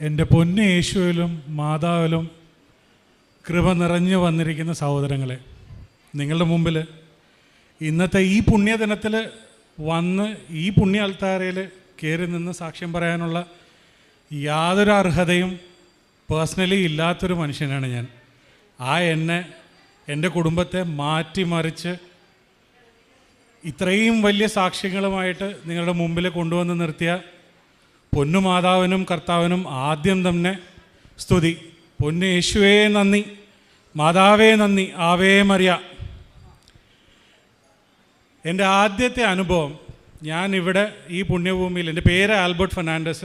എന്റെ പൊന്നു യേശുവിലും മാതാവിലും കൃപ നിറഞ്ഞു വന്നിരിക്കുന്ന സഹോദരങ്ങളെ നിങ്ങളുടെ മുമ്പിൽ ഇന്നത്തെ ഈ പുണ്യദിനത്തിൽ വന്ന് ഈ പുണ്യ അൽത്താരയിൽ കയറി നിന്ന് സാക്ഷ്യം പറയാനുള്ള യാതൊരു അർഹതയും പേഴ്സണലി ഇല്ലാത്തൊരു മനുഷ്യനാണ് ഞാൻ. ആ എന്നെ എന്റെ കുടുംബത്തെ മാറ്റിമറിച്ച് ഇത്രയും വലിയ സാക്ഷ്യങ്ങളുമായിട്ട് നിങ്ങളുടെ മുമ്പിൽ കൊണ്ടുവന്ന് നിർത്തിയ പൊന്നുമാതാവിനും കർത്താവിനും ആദ്യം തന്നെ സ്തുതി. പൊന്നു യേശുവേ നന്ദി. മാതാവേ നന്ദി. ആവേ മറിയ. എന്റെ ആദ്യത്തെ അനുഭവം ഞാൻ ഇവിടെ ഈ പുണ്യഭൂമിയിൽ എന്റെ പേര് ആൽബർട്ട് ഫെർണാണ്ടസ്.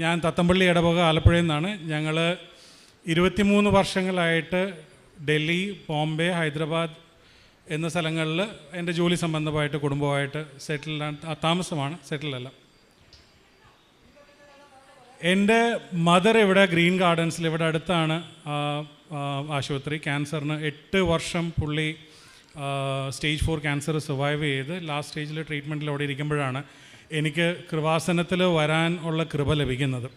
ഞാൻ തത്തമ്പള്ളി ഇടവക ആലപ്പുഴയിൽ നിന്നാണ്. ഞങ്ങൾ ഇരുപത്തിമൂന്ന് വർഷങ്ങളായിട്ട് ഡൽഹി ബോംബെ ഹൈദരാബാദ് എന്ന സ്ഥലങ്ങളിൽ എന്റെ ജോലി സംബന്ധമായിട്ട് കുടുംബമായിട്ട് സെറ്റിൽ താമസമാണ്. സെറ്റിലല്ല. എന്റെ മദർ ഇവിടെ ഗ്രീൻ ഗാർഡൻസിൽ ഇവിടെ അടുത്താണ് ആശുപത്രി. ക്യാൻസറിന് എട്ട് വർഷം പുള്ളി സ്റ്റേജ് ഫോർ ക്യാൻസർ സർവൈവ് ചെയ്ത് ലാസ്റ്റ് സ്റ്റേജിൽ ട്രീറ്റ്മെന്റിൽ അവിടെ ഇരിക്കുമ്പോഴാണ് എനിക്ക് കൃപാസനത്തിൽ വരാൻ ഉള്ള കൃപ ലഭിക്കുന്നത്.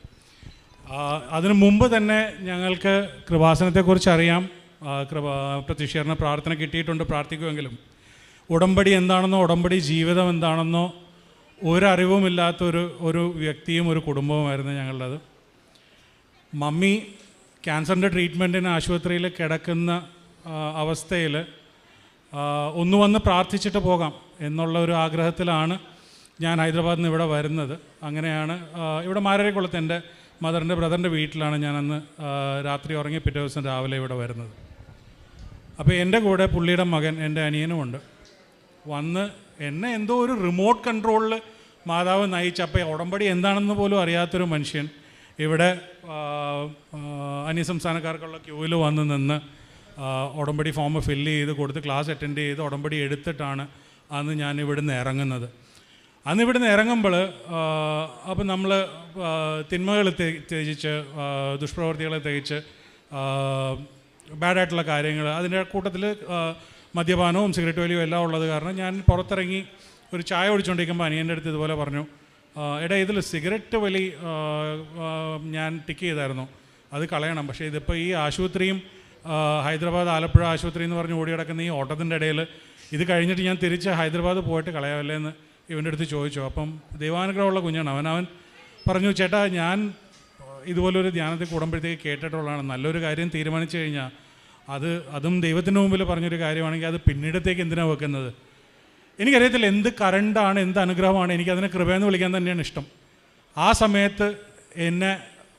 അതിനു മുമ്പ് തന്നെ ഞങ്ങൾക്ക് കൃപാസനത്തെക്കുറിച്ച് അറിയാം. കൃപ പ്രത്യക്ഷീകരണ പ്രാർത്ഥന കിട്ടിയിട്ടുണ്ട് പ്രാർത്ഥിക്കുമെങ്കിലും. ഉടമ്പടി എന്താണെന്നോ ഉടമ്പടി ജീവിതം എന്താണെന്നോ ഒരറിവുമില്ലാത്തൊരു ഒരു വ്യക്തിയും ഒരു കുടുംബവുമായിരുന്നു ഞങ്ങളുടേത്. മമ്മി ക്യാൻസറിന്റെ ട്രീറ്റ്മെന്റിന് ആശുപത്രിയിൽ കിടക്കുന്ന അവസ്ഥയിൽ ഒന്ന് വന്ന് പ്രാർത്ഥിച്ചിട്ട് പോകാം എന്നുള്ള ഒരു ആഗ്രഹത്തിലാണ് ഞാൻ ഹൈദരാബാദിൽ നിന്ന് ഇവിടെ വരുന്നത്. അങ്ങനെയാണ് ഇവിടെ മാരേക്കുളത്ത് എന്റെ മദറിന്റെ ബ്രദറിന്റെ വീട്ടിലാണ് ഞാൻ അന്ന് രാത്രി ഉറങ്ങി പിറ്റേ ദിവസം രാവിലെ ഇവിടെ വരുന്നത്. അപ്പോൾ എന്റെ കൂടെ പുള്ളിയുടെ മകൻ എന്റെ അനിയനുമുണ്ട്. വന്ന് എന്നെ എന്തോ ഒരു റിമോട്ട് കൺട്രോളിൽ മാതാവ് നയിച്ച. അപ്പം ഉടമ്പടി എന്താണെന്ന് പോലും അറിയാത്തൊരു മനുഷ്യൻ ഇവിടെ അന്യസംസ്ഥാനക്കാർക്കുള്ള ക്യൂവിൽ വന്ന് നിന്ന് ഉടമ്പടി ഫോം ഫില്ല് ചെയ്ത് കൊടുത്ത് ക്ലാസ് അറ്റൻഡ് ചെയ്ത് ഉടമ്പടി എടുത്തിട്ടാണ് അന്ന് ഞാൻ ഇവിടുന്ന് ഇറങ്ങുന്നത്. അന്ന് ഇവിടുന്ന് ഇറങ്ങുമ്പോൾ അപ്പം നമ്മൾ തിന്മകൾ ത്യജിച്ച് ദുഷ്പ്രവൃത്തികളെ തികച്ച് ബാഡായിട്ടുള്ള കാര്യങ്ങൾ അതിന്റെ കൂട്ടത്തിൽ മദ്യപാനവും സിഗരറ്റ് വലിയും എല്ലാം ഉള്ളത് കാരണം ഞാൻ പുറത്തിറങ്ങി ഒരു ചായ ഒഴിച്ചുകൊണ്ടിരിക്കുമ്പോൾ അനിയന്റെ അടുത്ത് ഇതുപോലെ പറഞ്ഞു എടാ ഇതിൽ സിഗരറ്റ് വലി ഞാൻ ടിക്ക് ചെയ്തായിരുന്നു. അത് കളയണം. പക്ഷേ ഇതിപ്പോൾ ഈ ആശുപത്രിയും ഹൈദരാബാദ് ആലപ്പുഴ ആശുപത്രി എന്ന് പറഞ്ഞ് ഓടി കിടക്കുന്ന ഈ ഓട്ടത്തിന്റെ ഇടയിൽ ഇത് കഴിഞ്ഞിട്ട് ഞാൻ തിരിച്ച് ഹൈദരാബാദ് പോയിട്ട് കളയാമല്ലേ എന്ന് ഇവന്റെ അടുത്ത് ചോദിച്ചു. അപ്പം ദൈവാനുഗ്രഹമുള്ള കുഞ്ഞാണ് അവൻ. അവൻ പറഞ്ഞു ചേട്ടാ ഞാൻ ഇതുപോലൊരു ധ്യാനത്തിൽ കൂടുമ്പോഴത്തേക്ക് കേട്ടിട്ടുള്ളതാണ്. നല്ലൊരു കാര്യം തീരുമാനിച്ചു കഴിഞ്ഞാൽ അത് അതും ദൈവത്തിന്റെ മുമ്പിൽ പറഞ്ഞൊരു കാര്യമാണെങ്കിൽ അത് പിന്നീടത്തേക്ക് എന്തിനാണ് വെക്കുന്നത്? എനിക്കറിയത്തില്ല എന്ത് കറണ്ടാണ് എന്ത് അനുഗ്രഹമാണ് എനിക്ക് എനിക്കതിനെ കൃപയെന്ന് വിളിക്കാൻ തന്നെയാണ് ഇഷ്ടം. ആ സമയത്ത് എന്നെ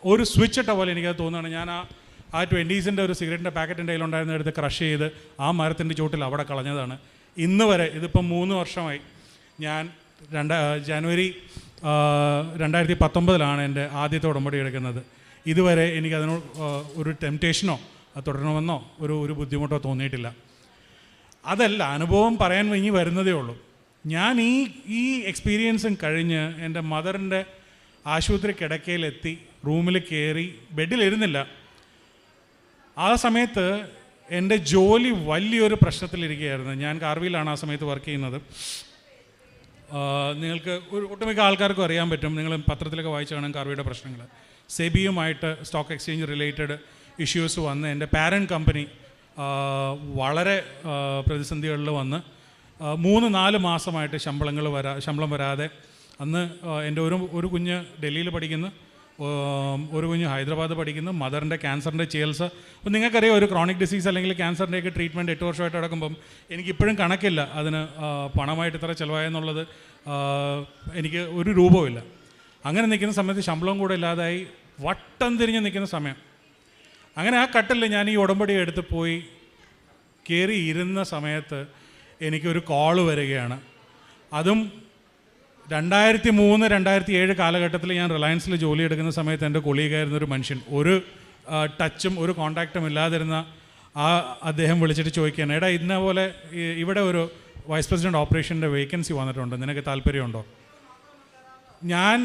ഒരു സ്വിച്ച് ഇട്ട പോലെ എനിക്കത് തോന്നുകയാണ്. ഞാൻ ആ ആ ട്വന്റീസിന്റെ ഒരു സിഗരറ്റിന്റെ പാക്കറ്റിന്റെ കയ്യിലുണ്ടായിരുന്ന എടുത്ത് ക്രഷ് ചെയ്ത് ആ മരത്തിന്റെ ചുവട്ടിൽ അവിടെ കളഞ്ഞതാണ്. ഇന്ന് വരെ ഇതിപ്പം മൂന്ന് വർഷമായി ഞാൻ രണ്ട ജനുവരി രണ്ടായിരത്തി പത്തൊമ്പതിലാണ് എന്റെ ആദ്യത്തെ ഉടമ്പടി എടുക്കുന്നത്. ഇതുവരെ എനിക്കതിനോട് ആ, ഒരു ടെംപ്റ്റേഷനോ തുടരണമെന്നോ ഒരു ഒരു ബുദ്ധിമുട്ടോ തോന്നിയിട്ടില്ല. അതല്ല അനുഭവം പറയാൻ ഇനി വരുന്നതേ ഉള്ളൂ. ഞാൻ ഈ ഈ എക്സ്പീരിയൻസും കഴിഞ്ഞ് എന്റെ മദറിന്റെ ആശുപത്രി കിടക്കയിലെത്തി റൂമിൽ കയറി ബെഡിലിരുന്നില്ല ആ സമയത്ത് എന്റെ ജോലി വലിയൊരു പ്രശ്നത്തിലിരിക്കുകയായിരുന്നു. ഞാൻ കാർവിയിലാണ് ആ സമയത്ത് വർക്ക് ചെയ്യുന്നത്. നിങ്ങൾക്ക് ഒരു ഒട്ടുമിക്ക ആൾക്കാർക്കും അറിയാൻ പറ്റും. നിങ്ങൾ പത്രത്തിലൊക്കെ വായിച്ചു കാണാൻ കാർവിയുടെ പ്രശ്നങ്ങൾ. സെബിയുമായിട്ട് സ്റ്റോക്ക് എക്സ്ചേഞ്ച് റിലേറ്റഡ് ഇഷ്യൂസ് വന്ന് എന്റെ പാരന്റ് കമ്പനി വളരെ പ്രതിസന്ധികളിൽ വന്ന് മൂന്ന് നാല് മാസമായിട്ട് ശമ്പളങ്ങൾ വരാ ശമ്പളം വരാതെ അന്ന് എന്റെ ഒരു ഒരു കുഞ്ഞ് ഡൽഹിയിൽ പഠിക്കുന്നു ഒരു കുഞ്ഞ് ഹൈദരാബാദ് പഠിക്കുന്നു മദറിന്റെ ക്യാൻസറിന്റെ ചികിത്സ. അപ്പോൾ നിങ്ങൾക്കറിയാം ഒരു ക്രോണിക് ഡിസീസ് അല്ലെങ്കിൽ ക്യാൻസറിന്റെയൊക്കെ ട്രീറ്റ്മെന്റ് എട്ട് വർഷമായിട്ട് നടക്കുമ്പം എനിക്കിപ്പോഴും കണക്കില്ല അതിന് പണമായിട്ട് ഇത്ര ചിലവായെന്നുള്ളത് എനിക്ക് ഒരു രൂപവുമില്ല. അങ്ങനെ നിൽക്കുന്ന സമയത്ത് ശമ്പളം കൂടെ ഇല്ലാതായി വട്ടം തിരിഞ്ഞ് നിൽക്കുന്ന സമയം. അങ്ങനെ ആ കട്ടിൽ ഞാൻ ഈ ഉടമ്പടി എടുത്ത് പോയി കയറി ഇരുന്ന സമയത്ത് എനിക്കൊരു കോൾ വരികയാണ്. അതും രണ്ടായിരത്തി മൂന്ന് രണ്ടായിരത്തി ഏഴ് കാലഘട്ടത്തിൽ ഞാൻ റിലയൻസിൽ ജോലി എടുക്കുന്ന സമയത്ത് എന്റെ കൊളീഗായിരുന്ന ഒരു മനുഷ്യൻ. ഒരു ടച്ചും ഒരു കോണ്ടാക്റ്റും ഇല്ലാതിരുന്ന ആ അദ്ദേഹം വിളിച്ചിട്ട് ചോദിക്കുകയാണ് എടാ ഇന്ന പോലെ ഇവിടെ ഒരു വൈസ് പ്രസിഡന്റ് ഓപ്പറേഷന്റെ വേക്കൻസി വന്നിട്ടുണ്ട്. നിനക്ക് താല്പര്യമുണ്ടോ? ഞാൻ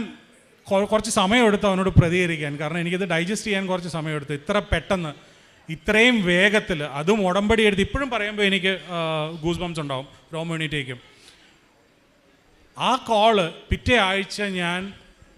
കുറച്ച് സമയമെടുത്ത് അവനോട് പ്രതികരിക്കാൻ. കാരണം എനിക്കത് ഡൈജസ്റ്റ് ചെയ്യാൻ കുറച്ച് സമയമെടുത്തു. ഇത്ര പെട്ടെന്ന് ഇത്രയും വേഗത്തിൽ അതും ഉടമ്പടി എടുത്ത് ഇപ്പോഴും പറയുമ്പോൾ എനിക്ക് ഗൂസ് ബംസ് ഉണ്ടാവും. റോമ്യൂണിറ്റിക്കും ആ കോൾ പിറ്റേ ആഴ്ച ഞാൻ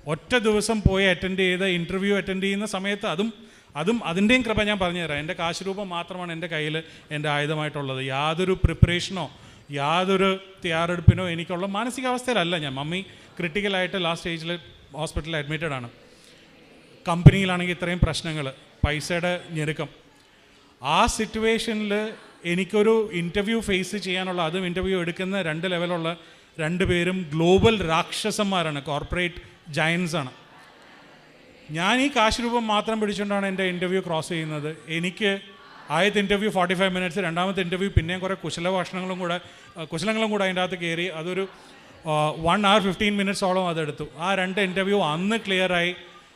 ഒറ്റ ദിവസം പോയി അറ്റൻഡ് ചെയ്ത ഇന്റർവ്യൂ അറ്റൻഡ് ചെയ്യുന്ന സമയത്ത് അതും അതും അതിന്റെയും കൃപ ഞാൻ പറഞ്ഞുതരാം. എന്റെ കാശ് രൂപം മാത്രമാണ് എന്റെ കയ്യിൽ എന്റെ ആയുധമായിട്ടുള്ളത്. യാതൊരു പ്രിപ്പറേഷനോ യാതൊരു തയ്യാറെടുപ്പിനോ എനിക്കുള്ള മാനസികാവസ്ഥയിലല്ല ഞാൻ. മമ്മി ക്രിട്ടിക്കലായിട്ട് ലാസ്റ്റ് സ്റ്റേജിൽ ഹോസ്പിറ്റലിൽ അഡ്മിറ്റഡ് ആണ്. കമ്പനിയിലാണെങ്കിൽ ഇത്രയും പ്രശ്നങ്ങൾ പൈസയുടെ ഞെരുക്കം. ആ സിറ്റുവേഷനിൽ എനിക്കൊരു ഇന്റർവ്യൂ ഫേസ് ചെയ്യാനുള്ള അതും ഇന്റർവ്യൂ എടുക്കുന്ന രണ്ട് ലെവലുള്ള രണ്ട് പേരും ഗ്ലോബൽ രാക്ഷസന്മാരാണ് കോർപ്പറേറ്റ് ജയൻസ് ആണ്. ഞാൻ ഈ കാശ് രൂപം മാത്രം പിടിച്ചുകൊണ്ടാണ് എന്റെ ഇന്റർവ്യൂ ക്രോസ് ചെയ്യുന്നത്. എനിക്ക് ആദ്യത്തെ ഇന്റർവ്യൂ ഫോർട്ടി ഫൈവ് മിനിറ്റ്സ് രണ്ടാമത്തെ ഇന്റർവ്യൂ പിന്നെയും കുറേ കുശല ഭക്ഷണങ്ങളും കൂടെ കുശലങ്ങളും കൂടെ അതിന്റെ അകത്ത് കയറി. അതൊരു വൺ അവർ ഫിഫ്റ്റീൻ മിനിറ്റ്സോളം അതെടുത്തു. ആ രണ്ട് ഇന്റർവ്യൂ അന്ന് ക്ലിയറായി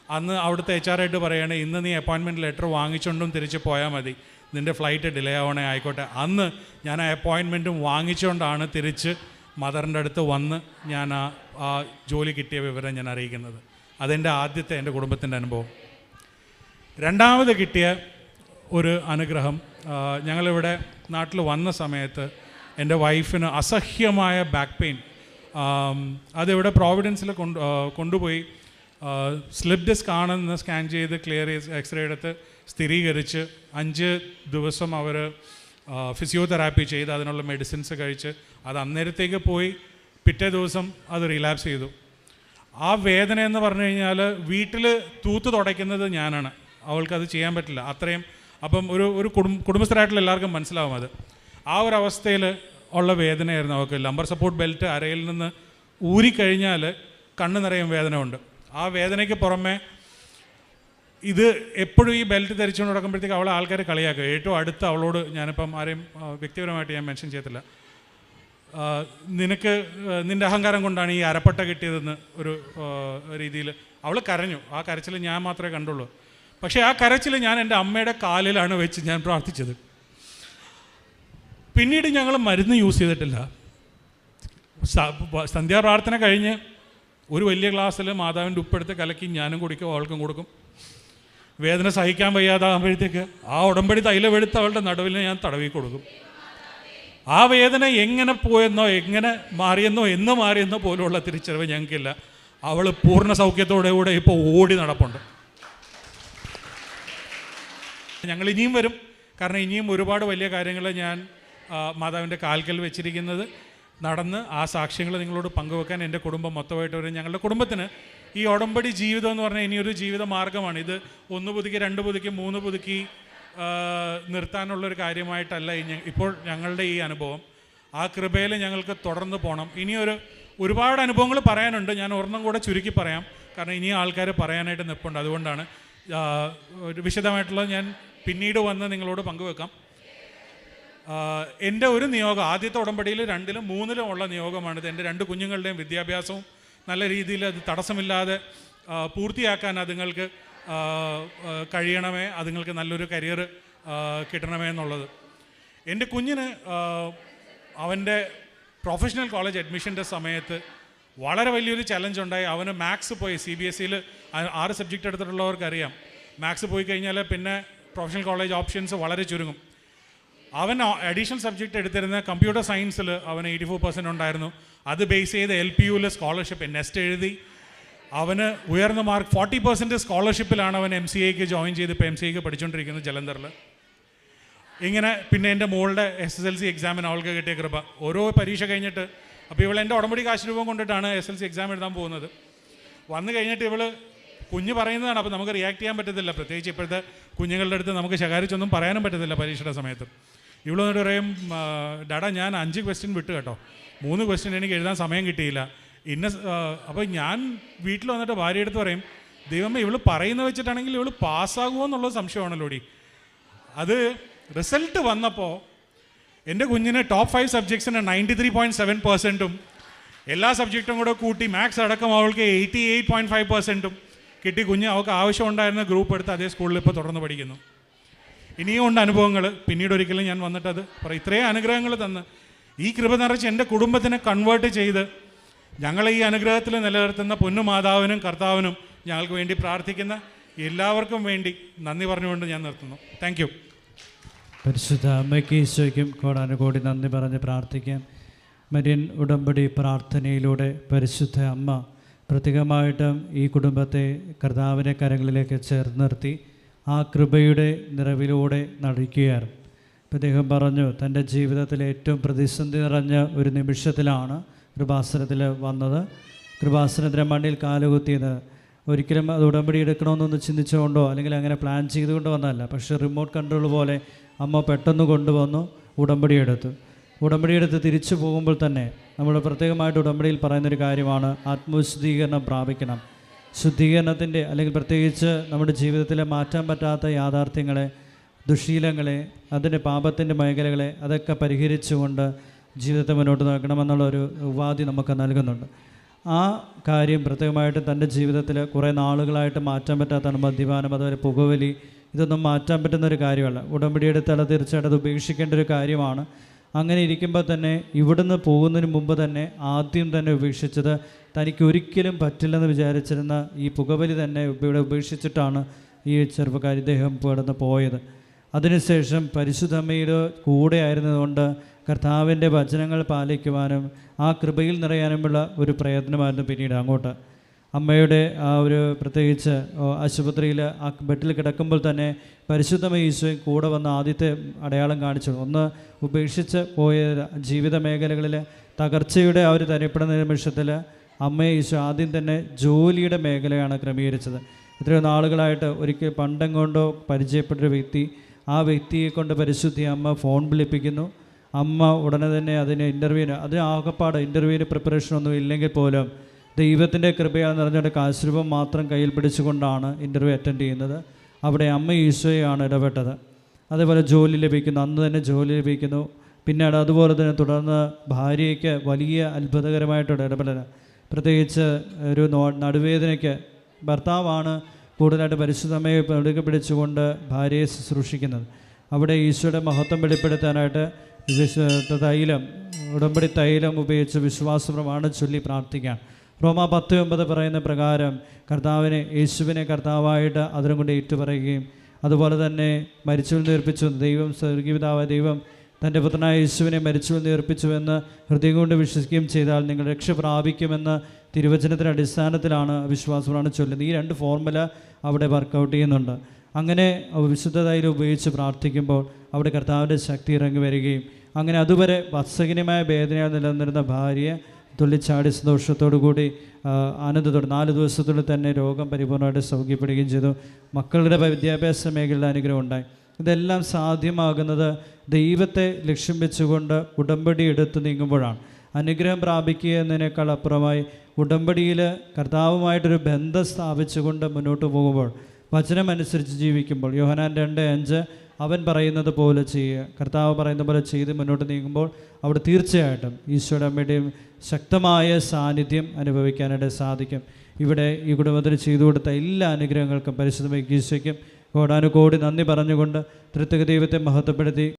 അന്ന് അവിടുത്തെ എച്ച് ആർ ആയിട്ട് പറയുകയാണ് ഇന്ന് നീ അപ്പോയിൻമെന്റ് ലെറ്റർ വാങ്ങിച്ചുകൊണ്ടും തിരിച്ച് പോയാൽ മതി. നിന്റെ ഫ്ലൈറ്റ് ഡിലേ ആവണേ ആയിക്കോട്ടെ. അന്ന് ഞാൻ ആ അപ്പോയിൻമെന്റും വാങ്ങിച്ചുകൊണ്ടാണ് തിരിച്ച് മദറിന്റെ അടുത്ത് വന്ന് ഞാൻ ആ ആ ജോലി കിട്ടിയ വിവരം ഞാൻ അറിയിക്കുന്നത്. അതെന്റെ ആദ്യത്തെ എന്റെ കുടുംബത്തിന്റെ അനുഭവം. രണ്ടാമത് കിട്ടിയ ഒരു അനുഗ്രഹം ഞങ്ങളിവിടെ നാട്ടിൽ വന്ന സമയത്ത് എന്റെ വൈഫിന് അസഹ്യമായ ബാക്ക് പെയിൻ അതിവിടെ പ്രോവിഡൻസിൽ കൊണ്ട് കൊണ്ടുപോയി സ്ലിപ്പ് ഡിസ്ക് ആണെന്ന് സ്കാൻ ചെയ്ത് ക്ലിയർ ചെയ്ത് എക്സ്റേ എടുത്ത് സ്ഥിരീകരിച്ച് അഞ്ച് ദിവസം അവർ ഫിസിയോതെറാപ്പി ചെയ്ത് അതിനുള്ള മെഡിസിൻസ് കഴിച്ച് അത് അന്നേരത്തേക്ക് പോയി പിറ്റേ ദിവസം അത് റിലാപ്സ് ചെയ്തു. ആ വേദന എന്ന് പറഞ്ഞു കഴിഞ്ഞാൽ വീട്ടിൽ തൂത്ത് തുടയ്ക്കുന്നത് ഞാനാണ്. അവൾക്കത് ചെയ്യാൻ പറ്റില്ല. അത്രയും അപ്പം ഒരു ഒരു കുടുംബ കുടുംബസ്ഥരായിട്ടുള്ള എല്ലാവർക്കും മനസ്സിലാവും അത്. ആ ഒരു അവസ്ഥയിൽ ഉള്ള വേദനയായിരുന്നു അവൾക്ക് ലംബർ സപ്പോർട്ട് ബെൽറ്റ് അരയിൽ നിന്ന് ഊരിക്കഴിഞ്ഞാൽ കണ്ണ് നിറയും വേദന ഉണ്ട് ആ വേദനയ്ക്ക് പുറമെ ഇത് എപ്പോഴും ഈ ബെൽറ്റ് ധരിച്ചുകൊണ്ട് നടക്കുമ്പോഴത്തേക്ക് അവളെ ആൾക്കാർ കളിയാക്കുക ഏറ്റവും അടുത്ത് അവളോട് ഞാനിപ്പം ആരെയും വ്യക്തിപരമായിട്ട് ഞാൻ മെൻഷൻ ചെയ്യത്തില്ല. നിനക്ക് നിന്റെ അഹങ്കാരം കൊണ്ടാണ് ഈ അരപ്പട്ട കിട്ടിയതെന്ന് ഒരു രീതിയിൽ അവൾ കരഞ്ഞു. ആ കരച്ചിൽ ഞാൻ മാത്രമേ കണ്ടുള്ളൂ. പക്ഷേ ആ കരച്ചിൽ ഞാൻ എന്റെ അമ്മയുടെ കാലിലാണ് വെച്ച് ഞാൻ പ്രാർത്ഥിച്ചത്. പിന്നീട് ഞങ്ങൾ മരുന്ന് യൂസ് ചെയ്തിട്ടില്ല. സന്ധ്യാപ്രാർത്ഥന കഴിഞ്ഞ് ഒരു വലിയ ക്ലാസ്സിൽ മാതാവിന്റെ ഉപ്പെടുത്ത് കലക്കി ഞാനും കുടിക്കും അവൾക്കും കൊടുക്കും. വേദന സഹിക്കാൻ വയ്യാതാകുമ്പോഴത്തേക്ക് ആ ഉടമ്പടി തൈലമെടുത്ത് അവളുടെ നടുവിൽ ഞാൻ തടവി കൊടുക്കും. ആ വേദന എങ്ങനെ പോയെന്നോ എങ്ങനെ മാറിയെന്നോ എന്ന് മാറിയെന്നോ പോലുള്ള തിരിച്ചറിവ് ഞങ്ങൾക്കില്ല. അവൾ പൂർണ സൗഖ്യത്തോടെ കൂടെ ഇപ്പോൾ ഓടി നടപ്പുണ്ട്. ഞങ്ങൾ ഇനിയും വരും. കാരണം ഇനിയും ഒരുപാട് വലിയ കാര്യങ്ങൾ ഞാൻ മാതാവിന്റെ കാൽക്കൽ വെച്ചിരിക്കുന്നത് നടന്ന് ആ സാക്ഷ്യങ്ങൾ നിങ്ങളോട് പങ്കുവെക്കാൻ എന്റെ കുടുംബം മൊത്തമായിട്ട് വരും. ഞങ്ങളുടെ കുടുംബത്തിന് ഈ ഉടമ്പടി ജീവിതം എന്ന് പറഞ്ഞാൽ ഇനിയൊരു ജീവിത മാർഗമാണ് ഇത് ഒന്ന് പുതുക്കി രണ്ട് പുതുക്കി മൂന്ന് പുതുക്കി നിർത്താനുള്ളൊരു കാര്യമായിട്ടല്ല ഇപ്പോൾ ഞങ്ങളുടെ ഈ അനുഭവം. ആ കൃപയിൽ ഞങ്ങൾക്ക് തുടർന്ന് പോകണം. ഇനിയൊരു ഒരുപാട് അനുഭവങ്ങൾ പറയാനുണ്ട്. ഞാൻ ഒരെണ്ണം കൂടെ ചുരുക്കി പറയാം. കാരണം ഇനിയും ആൾക്കാർ പറയാനായിട്ട് നിൽപ്പുണ്ട് അതുകൊണ്ടാണ് വിശദമായിട്ടുള്ളത് ഞാൻ പിന്നീട് വന്ന് നിങ്ങളോട് പങ്കുവെക്കാം. എന്റെ ഒരു നിയോഗം ആദ്യത്തെ ഉടമ്പടിയിൽ രണ്ടിലും മൂന്നിലും ഉള്ള നിയോഗമാണിത്. എന്റെ രണ്ട് കുഞ്ഞുങ്ങളുടെയും വിദ്യാഭ്യാസവും നല്ല രീതിയിൽ അത് തടസ്സമില്ലാതെ പൂർത്തിയാക്കാൻ അതുങ്ങൾക്ക് കഴിയണമേ അതുങ്ങൾക്ക് നല്ലൊരു കരിയർ കിട്ടണമേ എന്നുള്ളത്. എന്റെ കുഞ്ഞിന് അവന്റെ പ്രൊഫഷണൽ കോളേജ് അഡ്മിഷന്റെ സമയത്ത് വളരെ വലിയൊരു ചലഞ്ച് ഉണ്ടായി അവന് മാത്സ് പോയി സി ബി എസ് സിയിൽ ആറ് സബ്ജക്റ്റ് എടുത്തിട്ടുള്ളവർക്കറിയാം. മാത്സ് പോയി കഴിഞ്ഞാൽ പിന്നെ പ്രൊഫഷണൽ കോളേജ് ഓപ്ഷൻസ് വളരെ ചുരുങ്ങും. അവൻ അഡീഷണൽ സബ്ജക്റ്റ് എടുത്തിരുന്ന കമ്പ്യൂട്ടർ സയൻസിൽ അവൻ എയ്റ്റി ഫോർ പെർസെന്റ് ഉണ്ടായിരുന്നു. അത് ബേസ് ചെയ്ത് എൽ പി യുവിൽ സ്കോളർഷിപ്പ് നെസ്റ്റ് എഴുതി. അവന് ഉയർന്ന മാർക്ക് ഫോർട്ടി പെർസെന്റ് സ്കോളർഷിപ്പിലാണ് അവൻ എം സി എക്ക് ജോയിൻ ചെയ്ത് ഇപ്പോൾ എം സി എക്ക് പഠിച്ചുകൊണ്ടിരിക്കുന്നത് ജലന്ധറിൽ ഇങ്ങനെ പിന്നെ എന്റെ മോളുടെ എസ് എസ് എൽ സി എക്സാമിന് അവൾക്ക് കിട്ടിയ കൃപ. ഓരോ പരീക്ഷ കഴിഞ്ഞിട്ട് അപ്പോൾ ഇവൾ എന്റെ ഉടമ്പടി കാശ് രൂപം കൊണ്ടിട്ടാണ് എസ് എൽ സി എക്സാം എഴുതാൻ പോകുന്നത്. വന്നു കഴിഞ്ഞിട്ട് ഇവൾ കുഞ്ഞ് പറയുന്നതാണ് അപ്പോൾ നമുക്ക് റിയാക്ട് ചെയ്യാൻ പറ്റത്തില്ല. പ്രത്യേകിച്ച് ഇപ്പോഴത്തെ കുഞ്ഞുങ്ങളുടെ അടുത്ത് നമുക്ക് ശകാരിച്ചൊന്നും പറയാനും പറ്റത്തില്ല പരീക്ഷയുടെ സമയത്ത്. ഇവിടെ വന്നിട്ട് പറയും ഡാഡ ഞാൻ അഞ്ച് ക്വസ്റ്റ്യൻ വിട്ടു കേട്ടോ. മൂന്ന് ക്വസ്റ്റ്യൻ എനിക്ക് എഴുതാൻ സമയം കിട്ടിയില്ല. ഇന്ന അപ്പോൾ ഞാൻ വീട്ടിൽ വന്നിട്ട് ഭാര്യ എടുത്ത് പറയും ദൈവമേ ഇവൾ പറയുന്നത് വെച്ചിട്ടാണെങ്കിൽ ഇവൾ പാസ്സാകുമോ എന്നുള്ളത് സംശയമാണല്ലോ ഡി. അത് റിസൾട്ട് വന്നപ്പോൾ എന്റെ കുഞ്ഞിന് ടോപ്പ് ഫൈവ് സബ്ജക്ട്സിന് നയന്റി ത്രീ പോയിന്റ് സെവൻ പെർസെന്റും എല്ലാ സബ്ജക്റ്റും കൂടെ കൂട്ടി മാത്സ് അടക്കം അവൾക്ക് എയ്റ്റി എയ്റ്റ് പോയിന്റ് ഫൈവ് പെർസെന്റും കിട്ടി. കുഞ്ഞ് അവൾക്ക് ആവശ്യമുണ്ടായിരുന്ന ഗ്രൂപ്പ് എടുത്ത് അതേ സ്കൂളിൽ ഇപ്പോൾ തുടർന്ന് പഠിക്കുന്നു. ഇനിയും ഉണ്ട് അനുഭവങ്ങൾ. പിന്നീട് ഒരിക്കലും ഞാൻ വന്നിട്ട് അത് പറയും ഇത്രയും അനുഗ്രഹങ്ങൾ തന്ന്. ഈ കൃപ നിറച്ച് എന്റെ കുടുംബത്തിനെ കൺവേർട്ട് ചെയ്ത് ഞങ്ങളെ ഈ അനുഗ്രഹത്തിൽ നിലനിർത്തുന്ന പൊന്നു മാതാവിനും കർത്താവിനും ഞങ്ങൾക്ക് വേണ്ടി പ്രാർത്ഥിക്കുന്ന എല്ലാവർക്കും വേണ്ടി നന്ദി പറഞ്ഞുകൊണ്ട് ഞാൻ നിർത്തുന്നു. താങ്ക് യു പരിശുദ്ധ അമ്മയ്ക്ക് ഈശോയ്ക്കും കോടാനുകോടി നന്ദി പറഞ്ഞ് പ്രാർത്ഥിക്കാം. മരിയൻ ഉടമ്പടി പ്രാർത്ഥനയിലൂടെ പരിശുദ്ധ അമ്മ പ്രത്യേകമായിട്ടും ഈ കുടുംബത്തെ കർത്താവിനെ കരങ്ങളിലേക്ക് ചേർത്ത് നിർത്തി. ആ കൃപയുടെ നിറവിലൂടെ നടിക്കുകയാണ്. ഇപ്പം അദ്ദേഹം പറഞ്ഞു തന്റെ ജീവിതത്തിൽ ഏറ്റവും പ്രതിസന്ധി നിറഞ്ഞ ഒരു നിമിഷത്തിലാണ് കൃപാസനത്തിൽ വന്നത്. കൃപാസനത്തിന്റെ മണ്ണിൽ കാലുകുത്തിയത്. ഒരിക്കലും അത് ഉടമ്പടി എടുക്കണമെന്നൊന്ന് ചിന്തിച്ചുകൊണ്ടോ അല്ലെങ്കിൽ അങ്ങനെ പ്ലാൻ ചെയ്തുകൊണ്ട് വന്നതല്ല. പക്ഷേ റിമോട്ട് കൺട്രോൾ പോലെ അമ്മ പെട്ടെന്ന് കൊണ്ടുവന്നു ഉടമ്പടി എടുത്തു. ഉടമ്പടി എടുത്ത് തിരിച്ചു പോകുമ്പോൾ തന്നെ നമ്മൾ പ്രത്യേകമായിട്ട് ഉടമ്പടിയിൽ പറയുന്നൊരു കാര്യമാണ് ആത്മവിശുദ്ധീകരണം പ്രാപിക്കണം. ശുദ്ധീകരണത്തിന്റെ അല്ലെങ്കിൽ പ്രത്യേകിച്ച് നമ്മുടെ ജീവിതത്തിലെ മാറ്റാൻ പറ്റാത്ത യാഥാർത്ഥ്യങ്ങളെ ദുശീലങ്ങളെ അതിന്റെ പാപത്തിന്റെ മേഖലകളെ അതൊക്കെ പരിഹരിച്ചുകൊണ്ട് ജീവിതത്തെ മുന്നോട്ട് നോക്കണമെന്നുള്ളൊരു ഉപാധി നമുക്ക് നൽകുന്നുണ്ട്. ആ കാര്യം പ്രത്യേകമായിട്ട് തന്റെ ജീവിതത്തിൽ കുറേ നാളുകളായിട്ട് മാറ്റാൻ പറ്റാത്തതാണ്. മദ്യപാനം അതുപോലെ പുകവലി ഇതൊന്നും മാറ്റാൻ പറ്റുന്ന ഒരു കാര്യമല്ല. ഉടമ്പടിയുടെ തല തീർച്ചയായിട്ടും അത് ഉപേക്ഷിക്കേണ്ട ഒരു കാര്യമാണ്. അങ്ങനെ ഇരിക്കുമ്പോൾ തന്നെ ഇവിടുന്ന് പോകുന്നതിന് മുമ്പ് തന്നെ ആദ്യം തന്നെ ഉപേക്ഷിച്ചത് തനിക്ക് ഒരിക്കലും പറ്റില്ലെന്ന് വിചാരിച്ചിരുന്ന ഈ പുകവലി തന്നെ ഇവിടെ ഉപേക്ഷിച്ചിട്ടാണ് ഈ ചെറുപ്പക്കാരി ഇദ്ദേഹം കടന്ന് പോയത്. അതിനുശേഷം പരിശുദ്ധമ്മയുടെ കൂടെ ആയിരുന്നതുകൊണ്ട് കർത്താവിന്റെ വചനങ്ങൾ പാലിക്കുവാനും ആ കൃപയിൽ നിറയാനുമുള്ള ഒരു പ്രയത്നമായിരുന്നു പിന്നീട് അങ്ങോട്ട്. അമ്മയുടെ ആ ഒരു പ്രത്യേകിച്ച് ആശുപത്രിയിൽ ആ ബെഡിൽ കിടക്കുമ്പോൾ തന്നെ പരിശുദ്ധമ ഈശോയും കൂടെ വന്ന ആദ്യത്തെ അടയാളം കാണിച്ചു. ഒന്ന് ഉപേക്ഷിച്ച് പോയ ജീവിത മേഖലകളിൽ തകർച്ചയുടെ ആ ഒരു തരപ്പെടുന്ന നിമിഷത്തിൽ അമ്മയെ ഈശോ ആദ്യം തന്നെ ജോലിയുടെ മേഖലയാണ് ക്രമീകരിച്ചത്. എത്രയോ നാളുകളായിട്ട് ഒരിക്കൽ പണ്ടം കൊണ്ടോ പരിചയപ്പെട്ടൊരു വ്യക്തി ആ വ്യക്തിയെ കൊണ്ട് പരിശുദ്ധി അമ്മ ഫോൺ വിളിപ്പിക്കുന്നു. അമ്മ ഉടനെ തന്നെ അതിന് ഇന്റർവ്യൂവിന് അതിന് ആകപ്പാട് ഇന്റർവ്യൂവിന് പ്രിപ്പറേഷൻ ഒന്നും ഇല്ലെങ്കിൽ പോലും ദൈവത്തിന്റെ കൃപയാൽ നിറഞ്ഞിട്ട് കാശുരൂപം മാത്രം കയ്യിൽ പിടിച്ചുകൊണ്ടാണ് ഇന്റർവ്യൂ അറ്റൻഡ് ചെയ്യുന്നത്. അവിടെ അമ്മ ഈശോയാണ് ഇടപെട്ടത്. അതേപോലെ ജോലി ലഭിക്കുന്നു അന്ന് തന്നെ ജോലി ലഭിക്കുന്നു. പിന്നീട് അതുപോലെ തന്നെ തുടർന്ന് ഭാര്യയ്ക്ക് വലിയ അത്ഭുതകരമായിട്ടുള്ള ഇടപെടൽ പ്രത്യേകിച്ച് ഒരു നടുവേദനയ്ക്ക് ഭർത്താവാണ് കൂടുതലായിട്ട് പരിശുദ്ധമയെ പിടിക പിടിച്ചുകൊണ്ട് ഭാര്യയെ ശുശ്രൂഷിക്കുന്നത്. അവിടെ ഈശോയുടെ മഹത്വം വെളിപ്പെടുത്താനായിട്ട് തൈലം ഉടമ്പടി തൈലം ഉപയോഗിച്ച് വിശ്വാസ പ്രമാണം ചൊല്ലി പ്രാർത്ഥിക്കാൻ റോമ പത്ത് ഒമ്പത് പറയുന്ന പ്രകാരം കർത്താവിനെ യേശുവിനെ കർത്താവായിട്ട് അതിനും കൊണ്ട് ഏറ്റുപറയുകയും അതുപോലെ തന്നെ മരിച്ചു നേർപ്പിച്ചു ദൈവം സ്വർഗീപിതാവ് ദൈവം തന്റെ പുത്രനായ യേശുവിനെ മരിച്ചുവിൽ ഏർപ്പിച്ചുവെന്ന് ഹൃദയം കൊണ്ട് വിശ്വസിക്കുകയും ചെയ്താൽ നിങ്ങൾ രക്ഷ പ്രാപിക്കുമെന്ന് തിരുവചനത്തിന്റെ അടിസ്ഥാനത്തിലാണ് വിശ്വാസമാണ് ചൊല്ലുന്നത്. ഈ രണ്ട് ഫോർമുല അവിടെ വർക്കൗട്ട് ചെയ്യുന്നുണ്ട്. അങ്ങനെ വിശുദ്ധതയിൽ ഉപയോഗിച്ച് പ്രാർത്ഥിക്കുമ്പോൾ അവിടെ കർത്താവിന്റെ ശക്തി ഇറങ്ങി വരികയും അങ്ങനെ അതുവരെ വത്സകനമായ വേദനയാൽ നിലനിന്നിരുന്ന ഭാര്യയെ തുള്ളിച്ചാടി സന്തോഷത്തോടു കൂടി ആനന്ദത്തോടെ നാല് ദിവസത്തിനുള്ളിൽ തന്നെ രോഗം പരിപൂർണമായിട്ട് സൗഖ്യപ്പെടുകയും ചെയ്തു. മക്കളുടെ വിദ്യാഭ്യാസ മേഖലയിൽ അനുഗ്രഹം ഉണ്ടായി. ഇതെല്ലാം സാധ്യമാകുന്നത് ദൈവത്തെ ലക്ഷ്യം വെച്ചുകൊണ്ട് ഉടമ്പടി എടുത്ത് നീങ്ങുമ്പോഴാണ്. അനുഗ്രഹം പ്രാപിക്കുക എന്നതിനേക്കാൾ അപ്പുറമായി ഉടമ്പടിയിൽ കർത്താവുമായിട്ടൊരു ബന്ധം സ്ഥാപിച്ചുകൊണ്ട് മുന്നോട്ട് പോകുമ്പോൾ വചനമനുസരിച്ച് ജീവിക്കുമ്പോൾ യോഹനാൻ രണ്ട് അഞ്ച് അവൻ പറയുന്നത് പോലെ ചെയ്യുക. കർത്താവ് പറയുന്ന പോലെ ചെയ്ത് മുന്നോട്ട് നീങ്ങുമ്പോൾ അവിടെ തീർച്ചയായിട്ടും ഈശോയുടെ അമ്മയുടെയും ശക്തമായ സാന്നിധ്യം അനുഭവിക്കാനായിട്ട് സാധിക്കും. ഇവിടെ ഈ കുടുംബത്തിന് ചെയ്തു കൊടുത്ത എല്ലാ അനുഗ്രഹങ്ങൾക്കും പരിശുദ്ധമായി ഈശോയ്ക്കും കോടാനുകോടി നന്ദി പറഞ്ഞുകൊണ്ട് തൃത്വക ദൈവത്തെ മഹത്വപ്പെടുത്തി